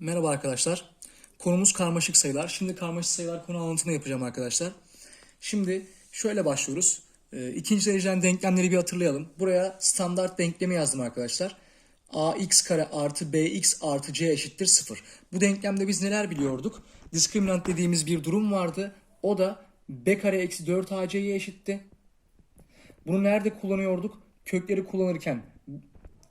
Merhaba arkadaşlar. Konumuz karmaşık sayılar. Şimdi karmaşık sayılar konu anlatımı yapacağım arkadaşlar. Şimdi şöyle başlıyoruz. Ee, İkinci dereceden denklemleri bir hatırlayalım. Buraya standart denklemi yazdım arkadaşlar. ax kare artı bx artı c eşittir 0. Bu denklemde biz neler biliyorduk? Diskriminant dediğimiz bir durum vardı. O da b kare eksi 4 ac'ye eşitti. Bunu nerede kullanıyorduk? Kökleri kullanırken,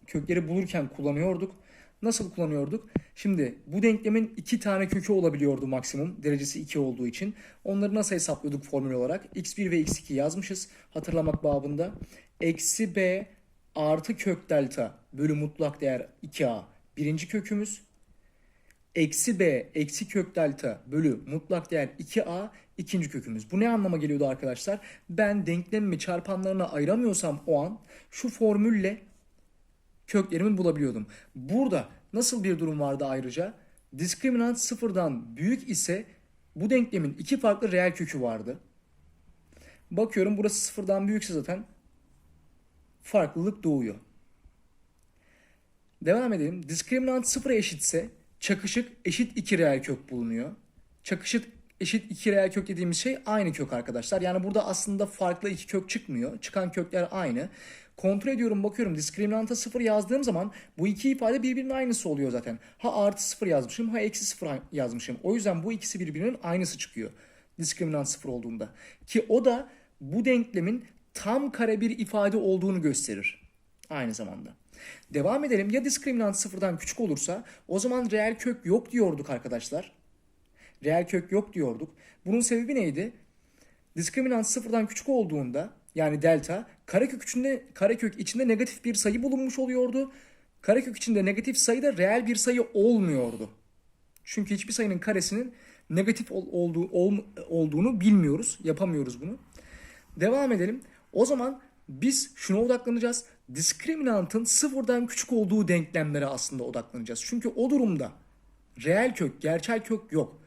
kökleri bulurken kullanıyorduk. Nasıl kullanıyorduk? Şimdi bu denklemin iki tane kökü olabiliyordu maksimum. Derecesi 2 olduğu için. Onları nasıl hesaplıyorduk formül olarak? x1 ve x2 yazmışız hatırlamak babında. Eksi b artı kök delta bölü mutlak değer 2a birinci kökümüz. Eksi b eksi kök delta bölü mutlak değer 2a ikinci kökümüz. Bu ne anlama geliyordu arkadaşlar? Ben denklemimi çarpanlarına ayıramıyorsam o an şu formülle köklerimi bulabiliyordum. Burada nasıl bir durum vardı ayrıca? Diskriminant sıfırdan büyük ise bu denklemin iki farklı reel kökü vardı. Bakıyorum burası sıfırdan büyükse zaten farklılık doğuyor. Devam edelim. Diskriminant sıfıra eşitse çakışık eşit iki reel kök bulunuyor. Çakışık eşit iki reel kök dediğimiz şey aynı kök arkadaşlar. Yani burada aslında farklı iki kök çıkmıyor. Çıkan kökler aynı. Kontrol ediyorum bakıyorum diskriminanta sıfır yazdığım zaman bu iki ifade birbirinin aynısı oluyor zaten. Ha artı sıfır yazmışım ha eksi sıfır yazmışım. O yüzden bu ikisi birbirinin aynısı çıkıyor. Diskriminant sıfır olduğunda. Ki o da bu denklemin tam kare bir ifade olduğunu gösterir. Aynı zamanda. Devam edelim. Ya diskriminant sıfırdan küçük olursa o zaman reel kök yok diyorduk arkadaşlar. Reel kök yok diyorduk. Bunun sebebi neydi? Diskriminant sıfırdan küçük olduğunda yani delta karekök içinde karekök içinde negatif bir sayı bulunmuş oluyordu. Karekök içinde negatif sayı da reel bir sayı olmuyordu. Çünkü hiçbir sayının karesinin negatif ol, olduğu ol, olduğunu bilmiyoruz. Yapamıyoruz bunu. Devam edelim. O zaman biz şuna odaklanacağız. Diskriminantın sıfırdan küçük olduğu denklemlere aslında odaklanacağız. Çünkü o durumda reel kök, gerçel kök yok.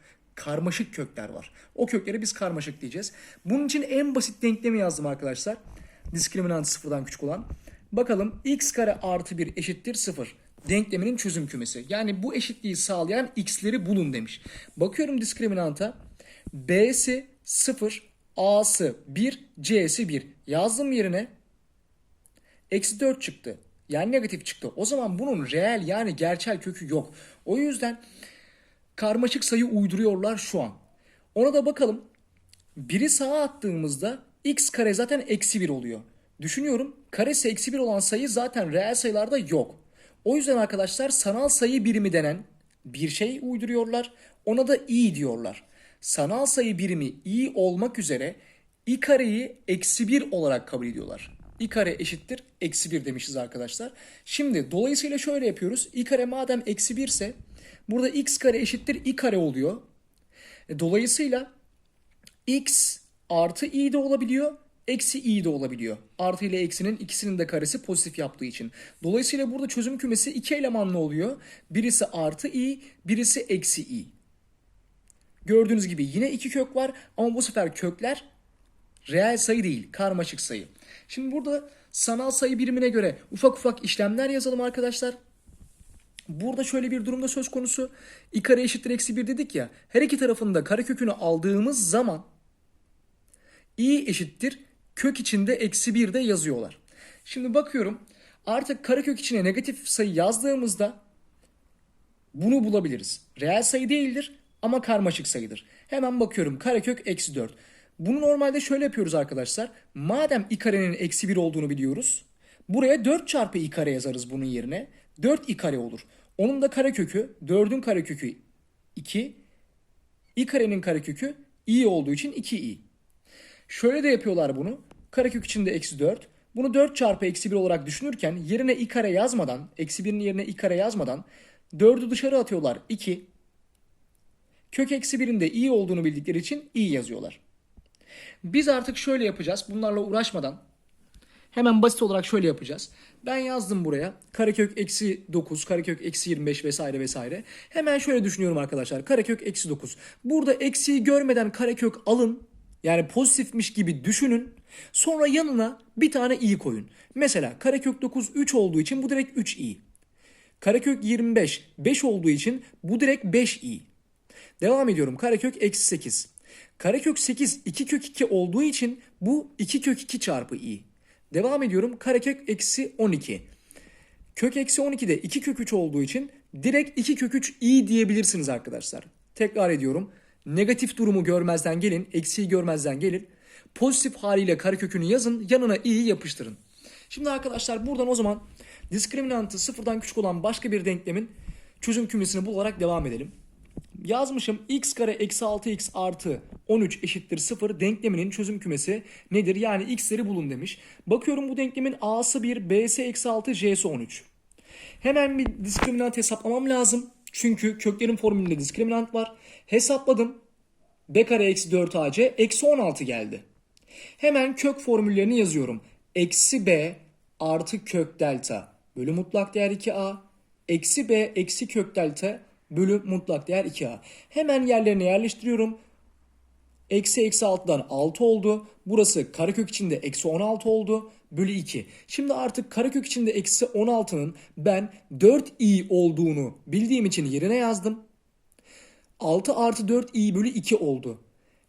Karmaşık kökler var. O kökleri biz karmaşık diyeceğiz. Bunun için en basit denklemi yazdım arkadaşlar. Diskriminant sıfırdan küçük olan. Bakalım x kare artı 1 eşittir 0. Denkleminin çözüm kümesi. Yani bu eşitliği sağlayan x'leri bulun demiş. Bakıyorum diskriminanta. b'si 0, a'sı 1, c'si 1. Yazdım yerine. Eksi 4 çıktı. Yani negatif çıktı. O zaman bunun reel yani gerçel kökü yok. O yüzden karmaşık sayı uyduruyorlar şu an. Ona da bakalım. Biri sağa attığımızda x kare zaten eksi 1 oluyor. Düşünüyorum karesi eksi 1 olan sayı zaten reel sayılarda yok. O yüzden arkadaşlar sanal sayı birimi denen bir şey uyduruyorlar. Ona da i diyorlar. Sanal sayı birimi i olmak üzere i kareyi eksi 1 olarak kabul ediyorlar. i kare eşittir eksi 1 demişiz arkadaşlar. Şimdi dolayısıyla şöyle yapıyoruz. i kare madem eksi 1 ise burada x kare eşittir i kare oluyor. E, Dolayısıyla x artı i de olabiliyor, eksi i de olabiliyor. Artı ile eksinin ikisinin de karesi pozitif yaptığı için. Dolayısıyla burada çözüm kümesi iki elemanlı oluyor. Birisi artı i, birisi eksi i. Gördüğünüz gibi yine iki kök var ama bu sefer kökler reel sayı değil, karmaşık sayı. Şimdi burada sanal sayı birimine göre ufak ufak işlemler yazalım arkadaşlar. Burada şöyle bir durumda söz konusu. i kare eşittir eksi 1 dedik ya. Her iki tarafında karekökünü aldığımız zaman i eşittir kök içinde eksi 1 de yazıyorlar. Şimdi bakıyorum artık karekök içine negatif sayı yazdığımızda bunu bulabiliriz. Reel sayı değildir ama karmaşık sayıdır. Hemen bakıyorum karekök eksi 4. Bunu normalde şöyle yapıyoruz arkadaşlar. Madem i karenin eksi 1 olduğunu biliyoruz. Buraya 4 çarpı i kare yazarız bunun yerine. 4 i kare olur. Onun da karekökü 4'ün karekökü 2. i karenin karekökü i olduğu için 2i. Şöyle de yapıyorlar bunu. Karekök içinde eksi 4. Bunu 4 çarpı eksi 1 olarak düşünürken yerine i kare yazmadan, eksi 1'in yerine i kare yazmadan 4'ü dışarı atıyorlar 2. Kök eksi 1'in de i olduğunu bildikleri için i yazıyorlar. Biz artık şöyle yapacağız. Bunlarla uğraşmadan hemen basit olarak şöyle yapacağız. Ben yazdım buraya karekök eksi 9, karekök eksi 25 vesaire vesaire. Hemen şöyle düşünüyorum arkadaşlar. Karekök eksi 9. Burada eksiği görmeden karekök alın. Yani pozitifmiş gibi düşünün. Sonra yanına bir tane i koyun. Mesela karekök 9 3 olduğu için bu direkt 3i. Karekök 25 5 olduğu için bu direkt 5i. Devam ediyorum. Karekök eksi 8. Karekök 8 2 kök 2 olduğu için bu 2 kök 2 çarpı i. Devam ediyorum. Karekök eksi 12. Kök eksi 12'de 2 kök 3 olduğu için direkt 2 kök 3 i diyebilirsiniz arkadaşlar. Tekrar ediyorum. Negatif durumu görmezden gelin. Eksiği görmezden gelin. Pozitif haliyle karekökünü yazın. Yanına i'yi yapıştırın. Şimdi arkadaşlar buradan o zaman diskriminantı sıfırdan küçük olan başka bir denklemin çözüm kümesini bularak devam edelim. Yazmışım x kare eksi 6x artı 13 eşittir 0 denkleminin çözüm kümesi nedir? Yani x'leri bulun demiş. Bakıyorum bu denklemin a'sı 1, b'si eksi 6, c'si 13. Hemen bir diskriminant hesaplamam lazım. Çünkü köklerin formülünde diskriminant var. Hesapladım. b kare eksi 4ac eksi 16 geldi. Hemen kök formüllerini yazıyorum. Eksi b artı kök delta bölü mutlak değer 2a. Eksi b eksi kök delta bölü mutlak değer 2a. Hemen yerlerine yerleştiriyorum. Eksi eksi 6'dan 6 oldu. Burası karekök içinde eksi 16 oldu. Bölü 2. Şimdi artık karekök içinde eksi 16'nın ben 4i olduğunu bildiğim için yerine yazdım. 6 artı 4i bölü 2 oldu.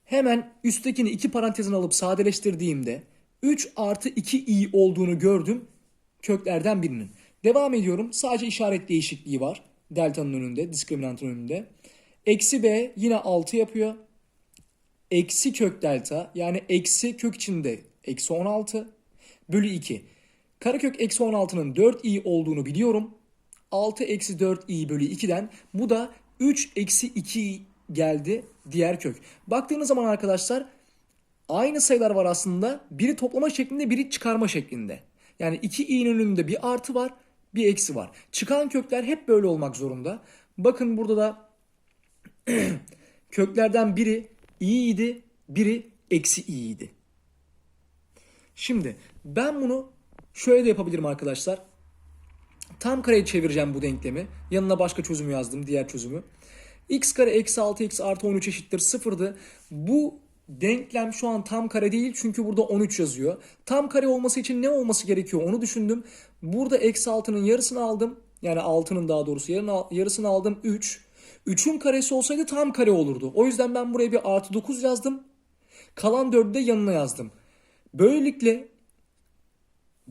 Hemen üsttekini iki parantezin alıp sadeleştirdiğimde 3 artı 2i olduğunu gördüm köklerden birinin. Devam ediyorum. Sadece işaret değişikliği var. Delta'nın önünde, diskriminantın önünde. Eksi b yine 6 yapıyor. Eksi kök delta yani eksi kök içinde eksi 16 bölü 2. Karekök eksi 16'nın 4i olduğunu biliyorum. 6 eksi 4i bölü 2'den bu da 3 eksi 2 geldi diğer kök. Baktığınız zaman arkadaşlar aynı sayılar var aslında. Biri toplama şeklinde biri çıkarma şeklinde. Yani 2i'nin önünde bir artı var bir eksi var. Çıkan kökler hep böyle olmak zorunda. Bakın burada da köklerden biri i idi, biri eksi i idi. Şimdi ben bunu şöyle de yapabilirim arkadaşlar. Tam kareye çevireceğim bu denklemi. Yanına başka çözümü yazdım, diğer çözümü. x kare eksi 6x artı 13 eşittir sıfırdı. Bu denklem şu an tam kare değil çünkü burada 13 yazıyor. Tam kare olması için ne olması gerekiyor onu düşündüm. Burada eksi 6'nın yarısını aldım. Yani 6'nın daha doğrusu yarısını aldım 3. 3'ün karesi olsaydı tam kare olurdu. O yüzden ben buraya bir artı 9 yazdım. Kalan 4'ü de yanına yazdım. Böylelikle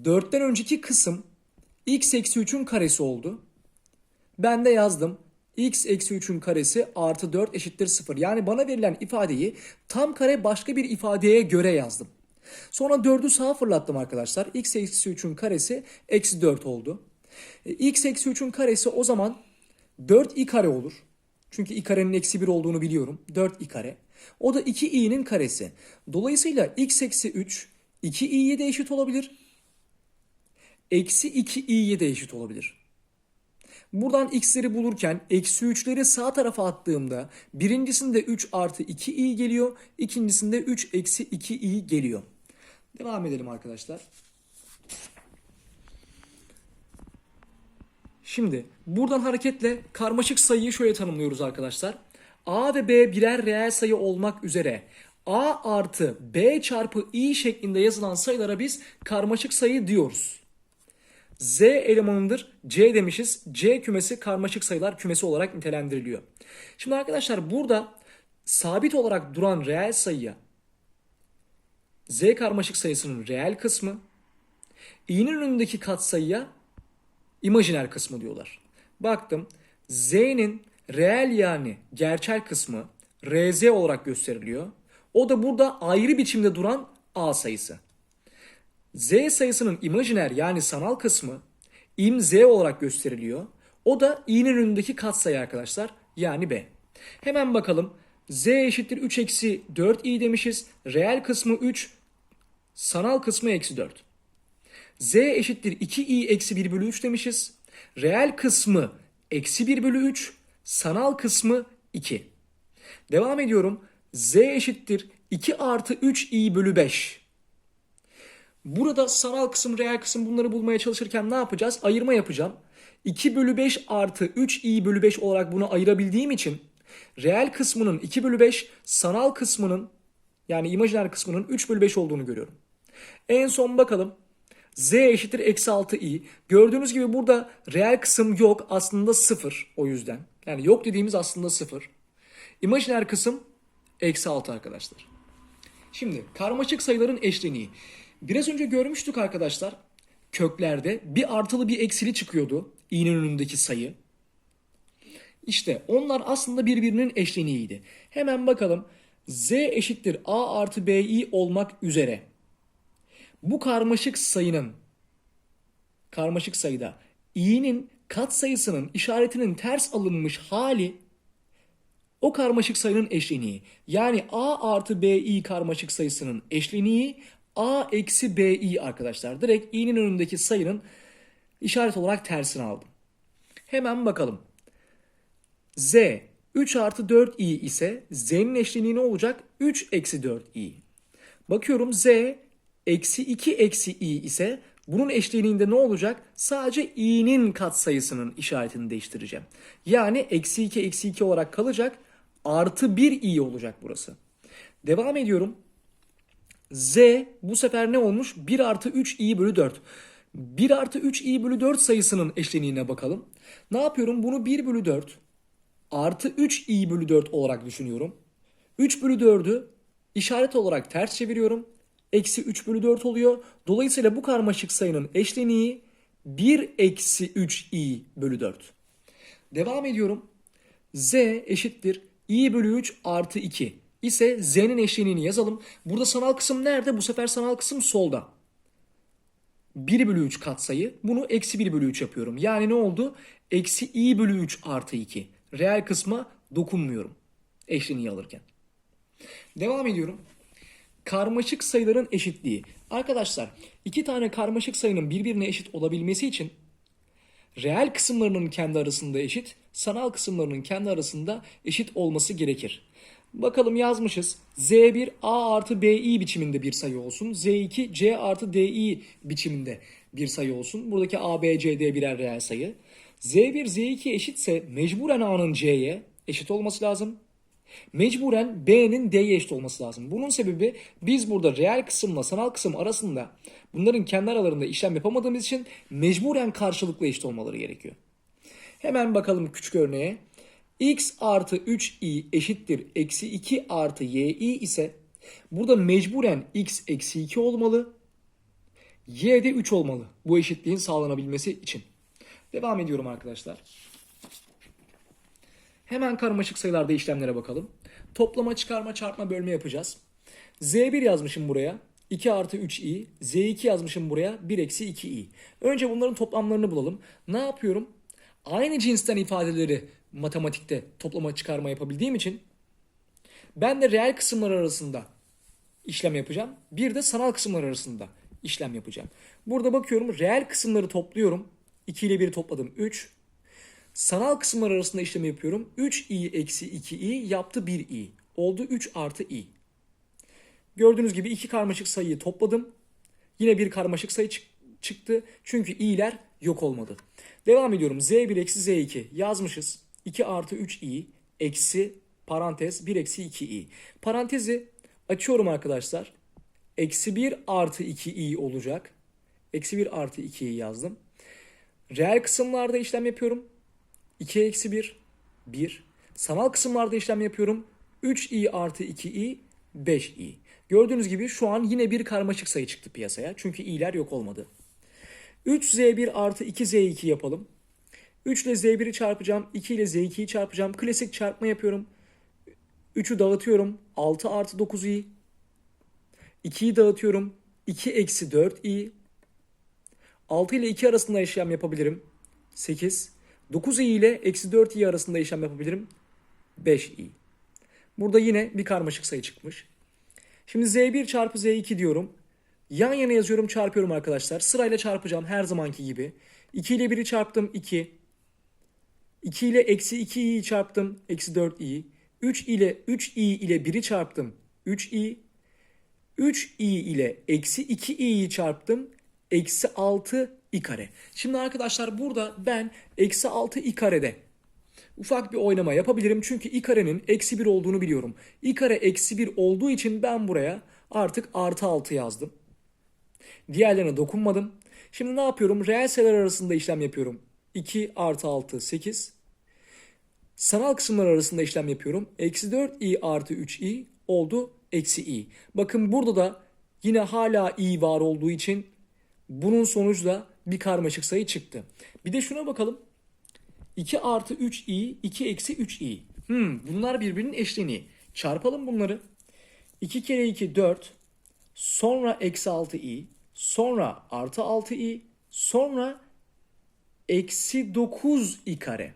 4'ten önceki kısım x eksi 3'ün karesi oldu. Ben de yazdım. X eksi 3'ün karesi artı 4 eşittir 0. Yani bana verilen ifadeyi tam kare başka bir ifadeye göre yazdım. Sonra 4'ü sağa fırlattım arkadaşlar. x eksi 3'ün karesi eksi 4 oldu. E, x eksi 3'ün karesi o zaman 4i kare olur. Çünkü i karenin eksi 1 olduğunu biliyorum. 4i kare. O da 2i'nin karesi. Dolayısıyla x eksi 3 2i'ye de eşit olabilir. Eksi 2i'ye de eşit olabilir. Buradan x'leri bulurken eksi 3'leri sağ tarafa attığımda birincisinde 3 artı 2i geliyor. ikincisinde 3 eksi 2i geliyor. Devam edelim arkadaşlar. Şimdi buradan hareketle karmaşık sayıyı şöyle tanımlıyoruz arkadaşlar. A ve B birer reel sayı olmak üzere A artı B çarpı i şeklinde yazılan sayılara biz karmaşık sayı diyoruz. Z elemanıdır. C demişiz. C kümesi karmaşık sayılar kümesi olarak nitelendiriliyor. Şimdi arkadaşlar burada sabit olarak duran reel sayıya Z karmaşık sayısının reel kısmı, i'nin önündeki katsayıya imajiner kısmı diyorlar. Baktım z'nin reel yani gerçel kısmı rz olarak gösteriliyor. O da burada ayrı biçimde duran a sayısı. Z sayısının imajiner yani sanal kısmı im z olarak gösteriliyor. O da i'nin önündeki katsayı arkadaşlar yani b. Hemen bakalım z eşittir 3 eksi 4 i demişiz. Reel kısmı 3 sanal kısmı eksi 4 z eşittir 2i eksi 1 bölü 3 demişiz. Reel kısmı eksi 1 bölü 3, sanal kısmı 2. Devam ediyorum. z eşittir 2 artı 3i bölü 5. Burada sanal kısım, reel kısım bunları bulmaya çalışırken ne yapacağız? Ayırma yapacağım. 2 bölü 5 artı 3i bölü 5 olarak bunu ayırabildiğim için reel kısmının 2 bölü 5, sanal kısmının yani imajiner kısmının 3 bölü 5 olduğunu görüyorum. En son bakalım Z eşittir eksi 6i. Gördüğünüz gibi burada reel kısım yok. Aslında 0 o yüzden. Yani yok dediğimiz aslında 0. İmajiner kısım eksi 6 arkadaşlar. Şimdi karmaşık sayıların eşleniği. Biraz önce görmüştük arkadaşlar. Köklerde bir artılı bir eksili çıkıyordu. i'nin önündeki sayı. İşte onlar aslında birbirinin eşleniğiydi. Hemen bakalım. Z eşittir A artı BI olmak üzere. Bu karmaşık sayının karmaşık sayıda i'nin katsayısının işaretinin ters alınmış hali o karmaşık sayının eşleniği. Yani a artı bi karmaşık sayısının eşleniği a eksi bi arkadaşlar. Direkt i'nin önündeki sayının işaret olarak tersini aldım. Hemen bakalım. z 3 artı 4i ise z'nin eşleniği ne olacak? 3 eksi 4i. Bakıyorum z eksi 2 eksi i ise bunun eşleniğinde ne olacak? Sadece i'nin katsayısının işaretini değiştireceğim. Yani eksi 2 eksi 2 olarak kalacak. Artı 1 i olacak burası. Devam ediyorum. Z bu sefer ne olmuş? 1 artı 3 i bölü 4. 1 artı 3 i bölü 4 sayısının eşleniğine bakalım. Ne yapıyorum? Bunu 1 bölü 4 artı 3 i bölü 4 olarak düşünüyorum. 3 bölü 4'ü işaret olarak ters çeviriyorum. Eksi 3 bölü 4 oluyor. Dolayısıyla bu karmaşık sayının eşleniği 1 eksi 3 i bölü 4. Devam ediyorum. z eşittir i bölü 3 artı 2 ise z'nin eşleniğini yazalım. Burada sanal kısım nerede? Bu sefer sanal kısım solda. 1 bölü 3 katsayı. Bunu eksi 1 bölü 3 yapıyorum. Yani ne oldu? Eksi i bölü 3 artı 2. Reel kısma dokunmuyorum. Eşleniği alırken. Devam ediyorum. Karmaşık sayıların eşitliği. Arkadaşlar iki tane karmaşık sayının birbirine eşit olabilmesi için reel kısımlarının kendi arasında eşit, sanal kısımlarının kendi arasında eşit olması gerekir. Bakalım yazmışız. Z1 A artı BI biçiminde bir sayı olsun. Z2 C artı DI biçiminde bir sayı olsun. Buradaki A, B, C, D birer reel sayı. Z1 Z2 eşitse mecburen A'nın C'ye eşit olması lazım. Mecburen B'nin D'ye eşit olması lazım. Bunun sebebi biz burada reel kısımla sanal kısım arasında bunların kendi aralarında işlem yapamadığımız için mecburen karşılıklı eşit olmaları gerekiyor. Hemen bakalım küçük örneğe. X artı 3i eşittir eksi 2 artı yi ise burada mecburen x eksi 2 olmalı. y de 3 olmalı bu eşitliğin sağlanabilmesi için. Devam ediyorum arkadaşlar. Hemen karmaşık sayılarda işlemlere bakalım. Toplama, çıkarma, çarpma, bölme yapacağız. Z1 yazmışım buraya. 2 artı 3i. Z2 yazmışım buraya. 1 eksi 2i. Önce bunların toplamlarını bulalım. Ne yapıyorum? Aynı cinsten ifadeleri matematikte toplama, çıkarma yapabildiğim için ben de reel kısımlar arasında işlem yapacağım. Bir de sanal kısımlar arasında işlem yapacağım. Burada bakıyorum reel kısımları topluyorum. 2 ile 1'i topladım 3. Sanal kısımlar arasında işlemi yapıyorum. 3i eksi 2i yaptı 1i. Oldu 3 artı i. Gördüğünüz gibi iki karmaşık sayıyı topladım. Yine bir karmaşık sayı çık- çıktı. Çünkü i'ler yok olmadı. Devam ediyorum. z1 eksi z2 yazmışız. 2 artı 3i eksi parantez 1 eksi 2i. Parantezi açıyorum arkadaşlar. Eksi 1 artı 2i olacak. Eksi 1 artı 2i yazdım. Reel kısımlarda işlem yapıyorum. 2 eksi 1, 1. Sanal kısımlarda işlem yapıyorum. 3i artı 2i, 5i. Gördüğünüz gibi şu an yine bir karmaşık sayı çıktı piyasaya. Çünkü i'ler yok olmadı. 3z1 artı 2z2 yapalım. 3 ile z1'i çarpacağım. 2 ile z2'yi çarpacağım. Klasik çarpma yapıyorum. 3'ü dağıtıyorum. 6 artı 9i. 2'yi dağıtıyorum. 2 eksi 4i. 6 ile 2 arasında işlem yapabilirim. 8. 9i ile eksi 4i arasında işlem yapabilirim. 5i. Burada yine bir karmaşık sayı çıkmış. Şimdi z1 çarpı z2 diyorum. Yan yana yazıyorum çarpıyorum arkadaşlar. Sırayla çarpacağım her zamanki gibi. 2 ile 1'i çarptım 2. 2 ile eksi 2i'yi çarptım eksi 4i. 3 ile 3i ile 1'i çarptım 3i. 3i ile eksi 2i'yi çarptım. Eksi 6 i kare. Şimdi arkadaşlar burada ben eksi 6 i karede ufak bir oynama yapabilirim. Çünkü i karenin eksi 1 olduğunu biliyorum. i kare eksi 1 olduğu için ben buraya artık artı 6 yazdım. Diğerlerine dokunmadım. Şimdi ne yapıyorum? Reel sayılar arasında işlem yapıyorum. 2 artı 6 8. Sanal kısımlar arasında işlem yapıyorum. Eksi 4i artı 3i oldu eksi i. Bakın burada da yine hala i var olduğu için bunun sonucu da bir karmaşık sayı çıktı. Bir de şuna bakalım. 2 artı 3i, 2 eksi 3i. Hmm, bunlar birbirinin eşleniği. Çarpalım bunları. 2 kere 2 4. Sonra eksi 6i. Sonra artı 6i. Sonra eksi 9i kare.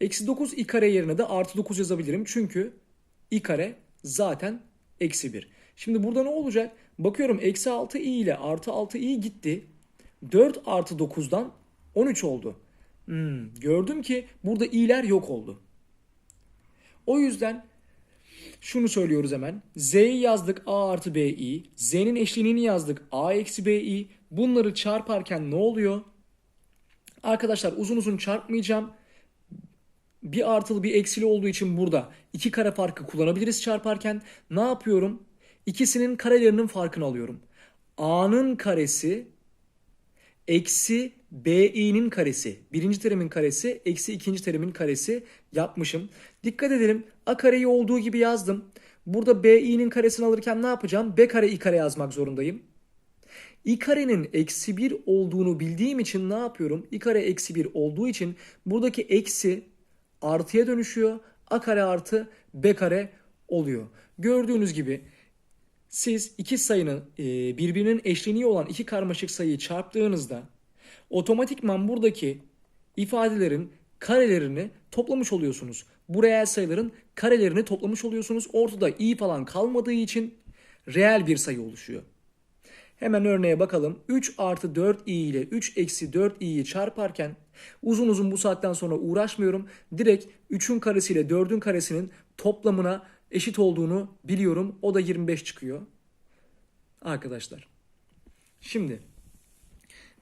Eksi 9 i kare yerine de artı 9 yazabilirim. Çünkü i kare zaten eksi 1. Şimdi burada ne olacak? Bakıyorum eksi 6 i ile artı 6 i gitti. 4 artı 9'dan 13 oldu. Hmm, gördüm ki burada i'ler yok oldu. O yüzden şunu söylüyoruz hemen. Z'yi yazdık A artı BI. Z'nin eşleniğini yazdık A eksi BI. Bunları çarparken ne oluyor? Arkadaşlar uzun uzun çarpmayacağım. Bir artılı bir eksili olduğu için burada iki kare farkı kullanabiliriz çarparken. Ne yapıyorum? İkisinin karelerinin farkını alıyorum. A'nın karesi eksi BI'nin karesi. Birinci terimin karesi eksi ikinci terimin karesi yapmışım. Dikkat edelim. A kareyi olduğu gibi yazdım. Burada BI'nin karesini alırken ne yapacağım? B kare i kare yazmak zorundayım. İ karenin eksi 1 olduğunu bildiğim için ne yapıyorum? i kare eksi 1 olduğu için buradaki eksi artıya dönüşüyor. A kare artı B kare oluyor. Gördüğünüz gibi siz iki sayının e, birbirinin eşleniği olan iki karmaşık sayıyı çarptığınızda otomatikman buradaki ifadelerin karelerini toplamış oluyorsunuz. Bu reel sayıların karelerini toplamış oluyorsunuz. Ortada i falan kalmadığı için reel bir sayı oluşuyor. Hemen örneğe bakalım. 3 artı 4i ile 3 eksi 4i'yi çarparken uzun uzun bu saatten sonra uğraşmıyorum. Direkt 3'ün karesiyle 4'ün karesinin toplamına eşit olduğunu biliyorum. O da 25 çıkıyor. Arkadaşlar. Şimdi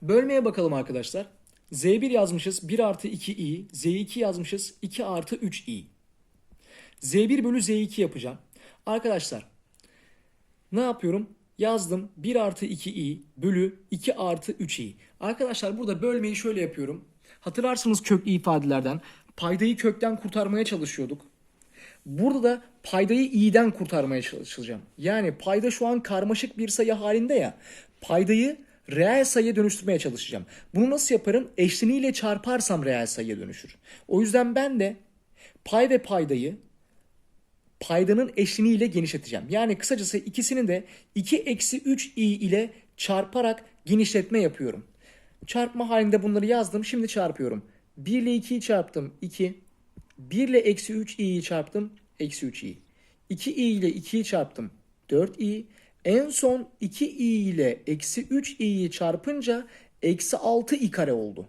bölmeye bakalım arkadaşlar. Z1 yazmışız 1 artı 2i. Z2 yazmışız 2 artı 3i. Z1 bölü Z2 yapacağım. Arkadaşlar ne yapıyorum? Yazdım 1 artı 2i bölü 2 artı 3i. Arkadaşlar burada bölmeyi şöyle yapıyorum. Hatırlarsınız köklü ifadelerden paydayı kökten kurtarmaya çalışıyorduk. Burada da paydayı i'den kurtarmaya çalışacağım. Yani payda şu an karmaşık bir sayı halinde ya. Paydayı reel sayıya dönüştürmeye çalışacağım. Bunu nasıl yaparım? Eşleniğiyle çarparsam reel sayıya dönüşür. O yüzden ben de pay ve paydayı paydanın eşleniğiyle genişleteceğim. Yani kısacası ikisini de 2 eksi 3 i ile çarparak genişletme yapıyorum. Çarpma halinde bunları yazdım. Şimdi çarpıyorum. 1 ile 2'yi çarptım 2. 1 ile eksi 3 i'yi çarptım. Eksi 3 i. 2 i ile 2'yi çarptım. 4 i. En son 2 i ile eksi 3 i'yi çarpınca eksi 6 i kare oldu.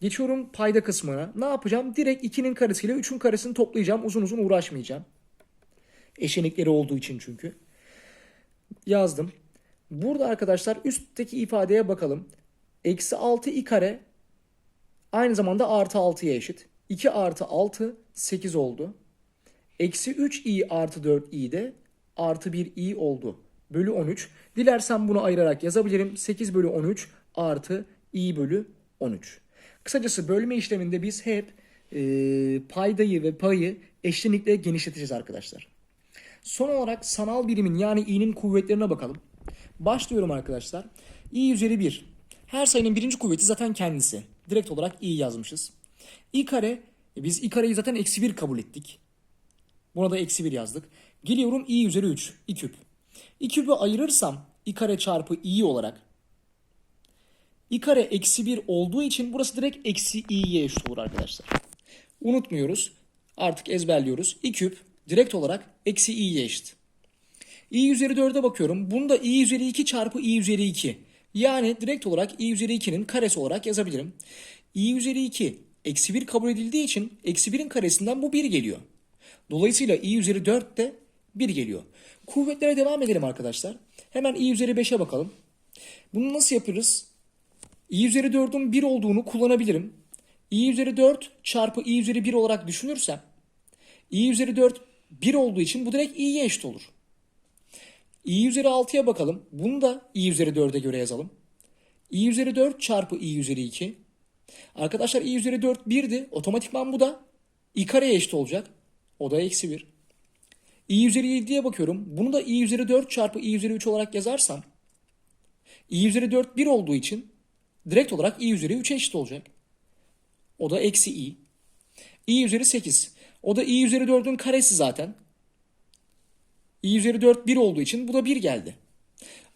Geçiyorum payda kısmına. Ne yapacağım? Direkt 2'nin karesiyle 3'ün karesini toplayacağım. Uzun uzun uğraşmayacağım. Eşenikleri olduğu için çünkü. Yazdım. Burada arkadaşlar üstteki ifadeye bakalım. Eksi 6 i kare aynı zamanda artı 6'ya eşit. 2 artı 6 8 oldu. Eksi 3 i artı 4 i de artı 1 i oldu. Bölü 13. Dilersem bunu ayırarak yazabilirim. 8 bölü 13 artı i bölü 13. Kısacası bölme işleminde biz hep e, paydayı ve payı eşlenikle genişleteceğiz arkadaşlar. Son olarak sanal birimin yani i'nin kuvvetlerine bakalım. Başlıyorum arkadaşlar. i üzeri 1. Her sayının birinci kuvveti zaten kendisi. Direkt olarak i yazmışız. i kare, e, biz i kareyi zaten eksi 1 kabul ettik. Buna da eksi 1 yazdık. Geliyorum i üzeri 3, i küp. i küpü ayırırsam i kare çarpı i olarak i kare eksi 1 olduğu için burası direkt eksi i'ye eşit olur arkadaşlar. Unutmuyoruz. Artık ezberliyoruz. i küp direkt olarak eksi i'ye eşit. i üzeri 4'e bakıyorum. Bunu da i üzeri 2 çarpı i üzeri 2. Yani direkt olarak i üzeri 2'nin karesi olarak yazabilirim. i üzeri 2 eksi 1 kabul edildiği için eksi 1'in karesinden bu 1 geliyor. Dolayısıyla i üzeri 4 de 1 geliyor. Kuvvetlere devam edelim arkadaşlar. Hemen i üzeri 5'e bakalım. Bunu nasıl yaparız? i üzeri 4'ün 1 olduğunu kullanabilirim. i üzeri 4 çarpı i üzeri 1 olarak düşünürsem i üzeri 4 1 olduğu için bu direkt i'ye eşit olur. i üzeri 6'ya bakalım. Bunu da i üzeri 4'e göre yazalım. i üzeri 4 çarpı i üzeri 2. Arkadaşlar i üzeri 4 1'di. Otomatikman bu da i kareye eşit olacak. O da eksi 1. i üzeri 7'ye bakıyorum. Bunu da i üzeri 4 çarpı i üzeri 3 olarak yazarsam i üzeri 4 1 olduğu için direkt olarak i üzeri 3'e eşit olacak. O da eksi i. i üzeri 8. O da i üzeri 4'ün karesi zaten. i üzeri 4 1 olduğu için bu da 1 geldi.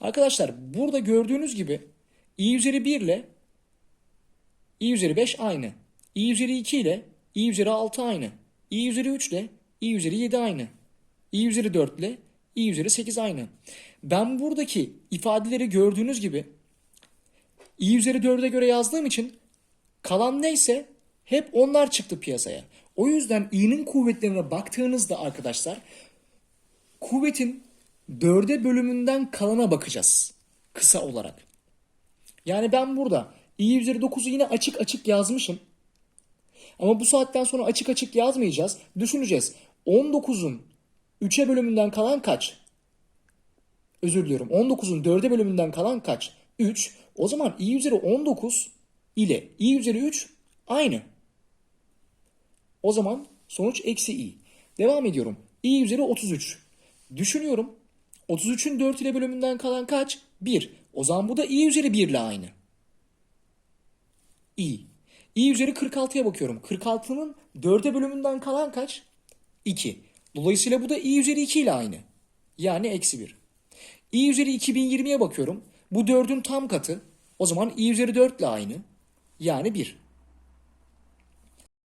Arkadaşlar burada gördüğünüz gibi i üzeri 1 ile i üzeri 5 aynı. i üzeri 2 ile i üzeri 6 aynı. i üzeri 3 ile i üzeri 7 aynı. i üzeri 4 ile i üzeri 8 aynı. Ben buradaki ifadeleri gördüğünüz gibi i üzeri 4'e göre yazdığım için kalan neyse hep onlar çıktı piyasaya. O yüzden i'nin kuvvetlerine baktığınızda arkadaşlar kuvvetin dörde bölümünden kalana bakacağız kısa olarak. Yani ben burada i üzeri 9'u yine açık açık yazmışım. Ama bu saatten sonra açık açık yazmayacağız. Düşüneceğiz. 19'un 3'e bölümünden kalan kaç? Özür diliyorum. 19'un 4'e bölümünden kalan kaç? 3. O zaman i üzeri 19 ile i üzeri 3 aynı. O zaman sonuç eksi i. Devam ediyorum. i üzeri 33. Düşünüyorum. 33'ün 4 ile bölümünden kalan kaç? 1. O zaman bu da i üzeri 1 ile aynı. i. i üzeri 46'ya bakıyorum. 46'nın 4'e bölümünden kalan kaç? 2. Dolayısıyla bu da i üzeri 2 ile aynı. Yani eksi 1. i üzeri 2020'ye bakıyorum. Bu 4'ün tam katı. O zaman i üzeri 4 ile aynı. Yani 1.